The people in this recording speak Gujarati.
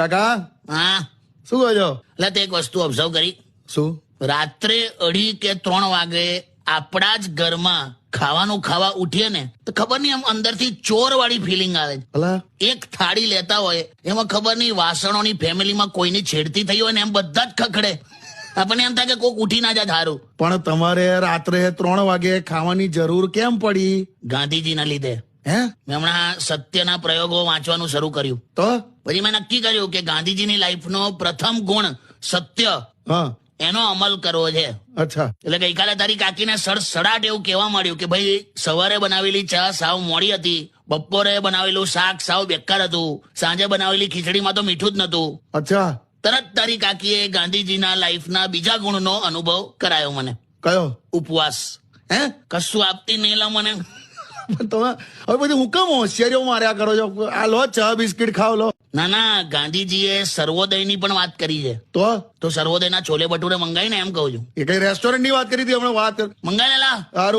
કાકા? હા. શું કહો છો? એટલે તે એક વસ્તુ ઓબ્ઝર્વ કરી. શું? રાત્રે અઢી કે ત્રણ વાગે આપણા જ ઘરમાં ખાવાનું ખાવા ઉઠીએ ને તો ખબર નહીં આમ અંદરથી ચોર વાળી ફિલિંગ આવે છે. એક થાળી લેતા હોય એમાં ખબર નહીં વાસણોની ફેમિલીમાં કોઈની છેડતી થઈ હોય ને એમ બધા જ ખખડે. આપણને એમ થાય કે કોક ઉઠી ના જાય સારું પણ તમારે રાત્રે ત્રણ વાગે ખાવાની જરૂર કેમ પડી? ગાંધીજીના લીધે. હે? મેં હમણાં સત્યના પ્રયોગો વાંચવાનું શરૂ કર્યું. તો? પછી મેં નક્કી કર્યું કે ગાંધીજીની લાઈફનો પ્રથમ ગુણ સત્ય. હા. એનો અમલ કરવો છે. અચ્છા. એટલે ગઈકાલે તારી કાકીને સડસડાટ એવું કહેવા મળ્યું કે ભાઈ સવારે બનાવેલી ચા સાવ મોડી હતી. બપોરે બનાવેલું શાક સાવ બેકાર હતું. સાંજે બનાવેલી ખીચડીમાં તો મીઠું જ નતું અચ્છા. તરત તારી કાકીએ ગાંધીજીના લાઈફના બીજા ગુણનો અનુભવ કરાયો મને. કયો? ઉપવાસ. હે? કશું આપતી નહીં મને. પણ તમે હવે બધી હું કેમ હોશિયારીઓ માર્યા કરો છો. આ લો ચા બિસ્કિટ ખાવ લો. ના ના ગાંધીજીએ સર્વોદયની પણ વાત કરી છે. તો? તો સર્વોદયના છોલે ભટુરે મંગાઈને એમ કહું છું. એ કઈ રેસ્ટોરન્ટની વાત કરી હતી હમણાં વાત લેલા સારું